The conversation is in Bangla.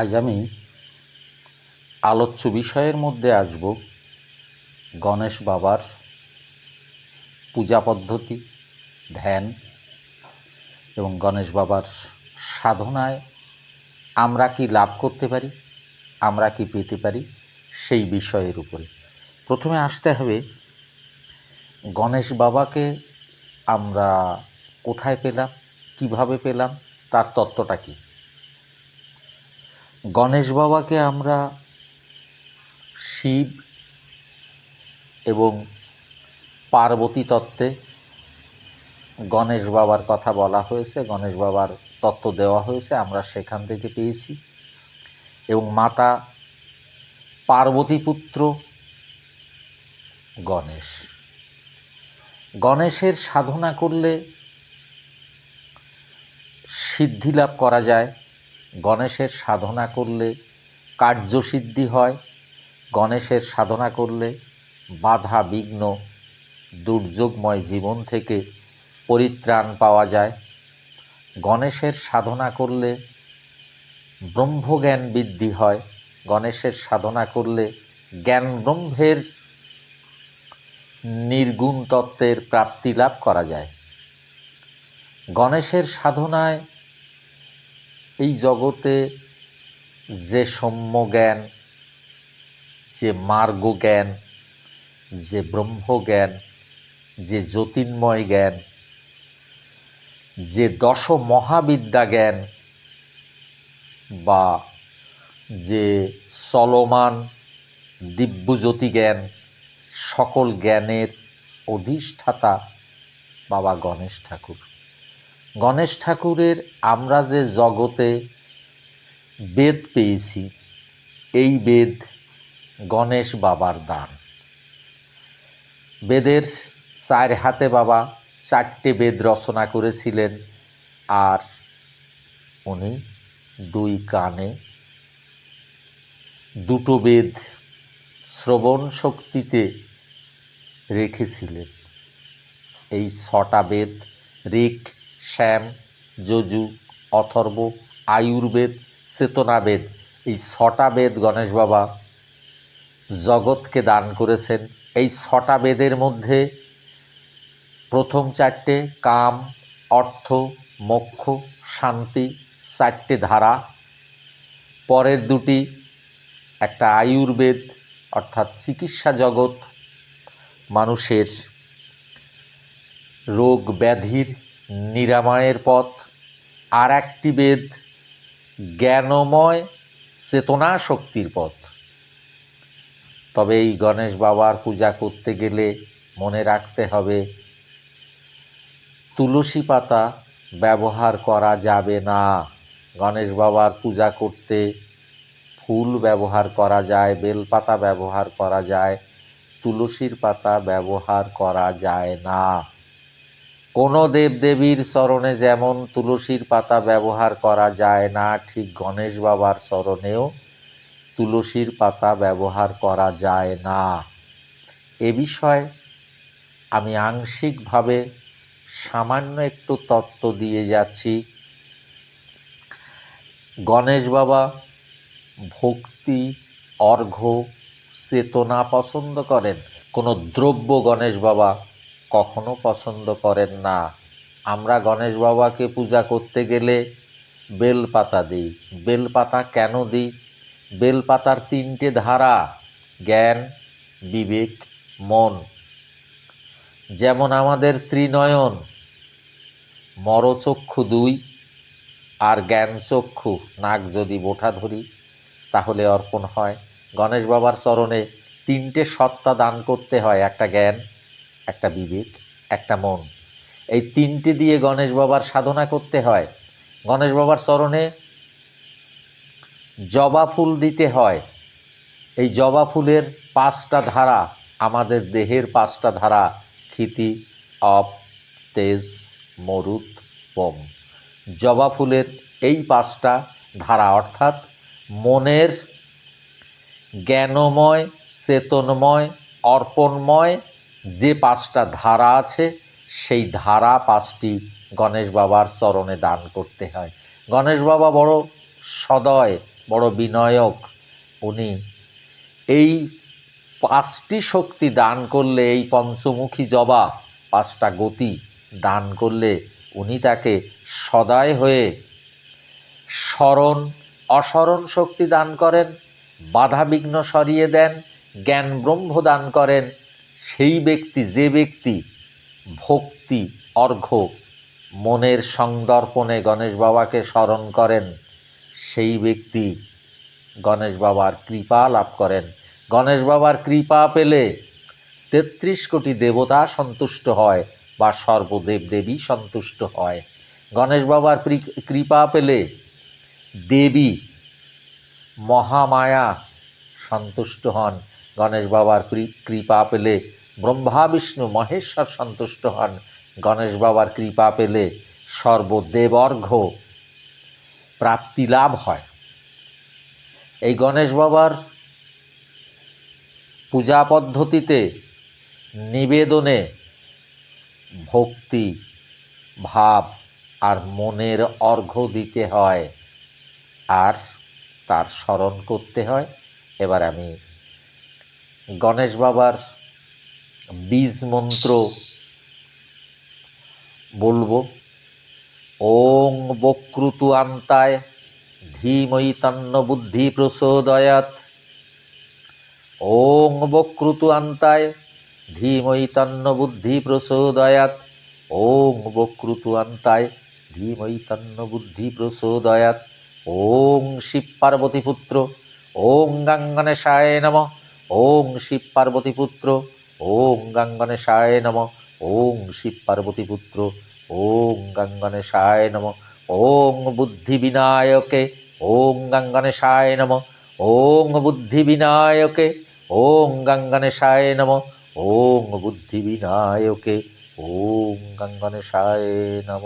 আজ আমি আলোচ্য বিষয়ের মধ্যে আসব, গণেশ বাবার পূজা পদ্ধতি, ধ্যান এবং গণেশ বাবার সাধনায় আমরা কি লাভ করতে পারি, আমরা কি পেতে পারি সেই বিষয়ের উপরে। প্রথমে আসতে হবে, গণেশ বাবাকে আমরা কোথায় পেলাম, কীভাবে পেলাম, তার তত্ত্বটা কী? গণেশ বাবাকে আমরা শিব এবং পার্বতী তত্ত্বে গণেশ বাবার কথা বলা হয়েছে, গণেশ বাবার তত্ত্ব দেওয়া হয়েছে, আমরা সেখান থেকে পেয়েছি। এবং মাতা পার্বতী পুত্র গণেশ। গণেশের সাধনা করলে সিদ্ধি লাভ করা যায়। গণেশের সাধনা করলে কার্যসিদ্ধি হয়, গণেশের সাধনা করলে বাধা বিঘ্ন, দুর্যোগময় জীবন থেকে পরিত্রাণ পাওয়া যায়। গণেশের সাধনা করলে ব্রহ্মজ্ঞান বৃদ্ধি হয়, গণেশের সাধনা করলে জ্ঞান ব্রহ্মের নির্গুণ তত্ত্বের প্রাপ্তি লাভ করা যায়। গণেশের সাধনায় এই জগতে যে সম্য জ্ঞান যে মার্গ জ্ঞান যে ব্রহ্মজ্ঞান, যে জ্যোতির্ময় জ্ঞান যে দশ মহাবিদ্যা জ্ঞান বা যে চলমান দিব্যজ্যোতি জ্ঞান সকল জ্ঞানের অধিষ্ঠাতা বাবা গণেশ ঠাকুর। গণেশ ঠাকুরের আমরা যে জগতে বেদ পেয়েছি, এই বেদ গণেশ বাবার দান। বেদের চার হাতে বাবা চারটে বেদ রচনা করেছিলেন আর উনি দুই কানে দুটো বেদ শ্রবণ শক্তিতে রেখেছিলেন। এই ছটা বেদ ঋক শ্যাম, যজু, অথর্ব, আয়ুর্বেদ চেতনাবেদ এই ছটা বেদ গণেশ বাবা জগৎকে দান করেছেন। এই ছটা বেদের মধ্যে প্রথম চারটে কাম, অর্থ, মোক্ষ, শান্তি চারটে ধারা। পরের দুটি একটা আয়ুর্বেদ, অর্থাৎ চিকিৎসা জগৎ, মানুষের রোগ ব্যাধির নিরাময়ের পথ, আর একটি বেদ, জ্ঞানময় চেতনা শক্তির পথ। তবে এই গণেশ বাবার পূজা করতে গেলে মনে রাখতে হবে, তুলসী পাতা ব্যবহার করা যাবে না। গণেশ বাবার পূজা করতে ফুল ব্যবহার করা যায় বেলপাতা ব্যবহার করা যায়, তুলসীর পাতা ব্যবহার করা যায় না। কোনো দেবদেবীর চরণে যেমন তুলসীর পাতা ব্যবহার করা যায় না, ঠিক গণেশ বাবার চরণেও তুলসীর পাতা ব্যবহার করা যায় না। এ বিষয়ে আমি আংশিকভাবে সামান্য একটু তত্ত্ব দিয়ে যাচ্ছি। গণেশ বাবা ভক্তি, অর্ঘ্য, চেতনা পছন্দ করেন। কোনো দ্রব্য গণেশ বাবা কখনো পছন্দ করেন না। আমরা গণেশ বাবাকে পূজা করতে গেলে বেলপাতা দিই। বেলপাতা কেন দিই? বেলপাতার তিনটে ধারা, জ্ঞান, বিবেক, মন। যেমন আমাদের ত্রিনয়ন, মরচক্ষু দুই আর জ্ঞান চক্ষু নাক যদি বোঠা ধরি, তাহলে অর্পণ হয়। গণেশ বাবার চরণে তিনটে সত্তা দান করতে হয়, একটা জ্ঞান একটা বিবেক, একটা মন। এই তিনটে দিয়ে গণেশ বাবার সাধনা করতে হয়। গণেশ বাবার চরণে জবা ফুল দিতে হয়। এই জবা ফুলের পাঁচটা ধারা, আমাদের দেহের পাঁচটা ধারা, ক্ষিতি, অপ, তেজ মরুত পম জবা ফুলের এই পাঁচটা ধারা, অর্থাৎ মনের জ্ঞানময়, চেতনময়, অর্পণময় যে পাঁচটা ধারা আছে, সেই ধারা পাঁচটি গণেশ বাবার চরণে দান করতে হয়। গণেশ বাবা বড় সদয়, বড় বিনয়ক। উনি এই পাঁচটি শক্তি দান করলে, এই পঞ্চমুখী জবা, পাঁচটা গতি দান করলে উনি তাকে সদয় হয়ে স্মরণ অসরণ শক্তি দান করেন বাধা বিঘ্ন সরিয়ে দেন জ্ঞান ব্রহ্ম দান করেন সেই ব্যক্তি, যে ব্যক্তি ভক্তি অর্ঘ্য মনের সংদর্পণে গণেশ বাবাকে স্মরণ করেন, সেই ব্যক্তি গণেশ বাবার কৃপা লাভ করেন। গণেশ বাবার কৃপা পেলে তেত্রিশ কোটি দেবতা সন্তুষ্ট হয় বা সর্বদেব দেবী সন্তুষ্ট হয়। গণেশ বাবার কৃপা পেলে দেবী মহামায়া সন্তুষ্ট হন। গণেশ বাবার কৃপা পেলে ব্রহ্মা, বিষ্ণু, মহেশ্বর সন্তুষ্ট হন। গণেশ বাবার কৃপা পেলে সর্বদেবর্ঘ প্রাপ্তি লাভ হয়। এই গণেশ বাবার পূজা পদ্ধতিতে নিবেদনে ভক্তি, ভাব আর মনের অর্ঘ্য দিতে হয়। আর তার স্মরণ করতে হয়। এবার আমি গণেশ বাবার বীজ মন্ত্র বলব। ওং বক্রুতু আন্তায় ধীময়ী তন্ন বুদ্ধি প্রসোদয়াত ওং বক্রুতু আন্তায় ধীময়ী তন্ন বুদ্ধি প্রসোদয়াত ওং বক্রুতু আন্তায় ধীময়ী তন্ন বুদ্ধি প্রসোদয়াত ওং শিব পার্বতী পুত্র ওং গাঙ্গনেশায় নম। ওং শিব পার্বতী পুত্র ওং গাঙ্গনেশায় নম, ওং শিব পার্বতী পুত্র ওং গাঙ্গনেশায় নম, ওং বুদ্ধি বিনায়কে ওং গাঙ্গনেশায় নম, ওং বুদ্ধি বিনায়কে ওং গাঙ্গনেশায় নম, ওং বুদ্ধি বিনায়কে ওং গাঙ্গনেশায় নম।